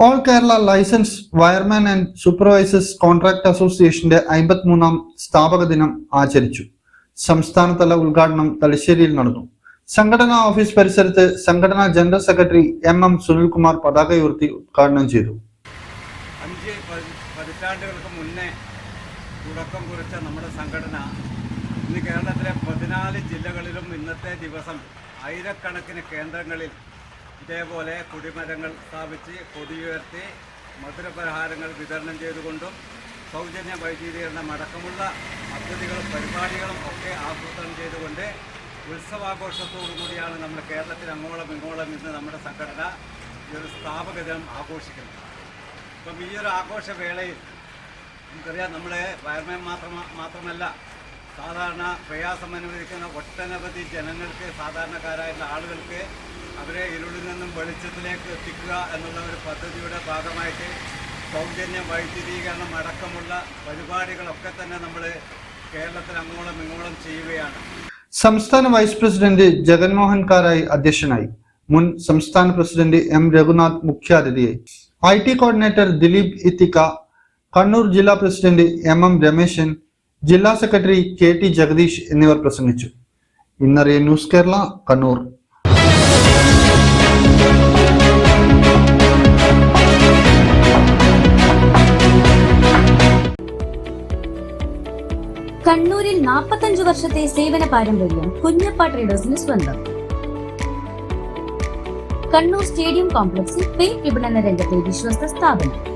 All Kerala licence wireman and supervisors contract അസോസിയേഷന്റെ അമ്പത്തിമൂന്നാം സ്ഥാപക ദിനം ആചരിച്ചു. സംസ്ഥാനതല ഉദ്ഘാടനം തലശ്ശേരിയിൽ നടന്നു. സംഘടനാ ഓഫീസ് പരിസരത്ത് സംഘടനാ general secretary M M Sunilkumar പതാക ഉയർത്തി ഉദ്ഘാടനം ചെയ്തു. അഞ്ച് പതി- പതിറ്റാണ്ടുകൾക്ക് മുന്നേ തുടക്കം കുറിച്ച നമ്മുടെ സംഘടന ഇന്ന് കേരളത്തിലെ പതിനാല് ജില്ലകളിലും ഇന്നത്തെ ദിവസം ആയിരക്കണക്കിന് കേന്ദ്രങ്ങളിൽ ഇതേപോലെ കുടിമരങ്ങൾ സ്ഥാപിച്ച് കൊടിയുയർത്തി മധുരപലഹാരങ്ങൾ വിതരണം ചെയ്തുകൊണ്ടും സൗജന്യ വൈദ്യുതീകരണം അടക്കമുള്ള പദ്ധതികളും പരിപാടികളും ഒക്കെ ആസൂത്രണം ചെയ്തുകൊണ്ട് ഉത്സവാഘോഷത്തോടുകൂടിയാണ് നമ്മുടെ കേരളത്തിൽ അങ്ങോളം ഇങ്ങോളം ഇന്ന് നമ്മുടെ സംഘടന ഈ ഒരു സ്ഥാപക ദിനം ആഘോഷിക്കുന്നത്. അപ്പം ഈ ഒരു ആഘോഷവേളയിൽ നമുക്കറിയാം നമ്മളെ വയർമേൻ മാത്രം മാത്രമല്ല സാധാരണ പ്രയാസം അനുഭവിക്കുന്ന ഒട്ടനവധി ജനങ്ങൾക്ക് സാധാരണക്കാരായിട്ടുള്ള ആളുകൾക്ക് അവരെ ഇരുളിൽ നിന്നും വെളിച്ചത്തിലേക്ക് എത്തിക്കുക എന്നുള്ള ഒരു പദ്ധതിയുടെ ഭാഗമായിട്ട് സൗജന്യ വൈദ്യുതീകരണം അടക്കമുള്ള പരിപാടികളൊക്കെ തന്നെ നമ്മൾ കേരളത്തിൽ അങ്ങോളം ഇങ്ങോളം ചെയ്യുകയാണ്. സംസ്ഥാന വൈസ് പ്രസിഡന്റ് ജഗൻമോഹൻ കാരായി അധ്യക്ഷനായി മുൻ സംസ്ഥാന പ്രസിഡന്റ് എം രഘുനാഥ് മുഖ്യാതിഥിയായി. I T coordinator Dileep ഇത്തിക്ക Kannur ജില്ലാ പ്രസിഡന്റ് എം എം രമേശൻ ജില്ലാ സെക്രട്ടറി കെ ടി ജഗദീഷ് എന്നിവർ പ്രസംഗിച്ചു. ഇന്നറിയ ന്യൂസ് കേരള കണ്ണൂർ. കണ്ണൂരിൽ നാൽപ്പത്തഞ്ചു വർഷത്തെ സേവന പാരമ്പര്യം കുഞ്ഞപ്പ ട്രേഡേഴ്സിന് സ്വന്തം. കണ്ണൂർ സ്റ്റേഡിയം കോംപ്ലക്സിൽ പെയിന്റ് വിപണന രംഗത്തെ വിശ്വസ്ത സ്ഥാപനം.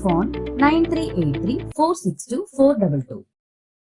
phone 9383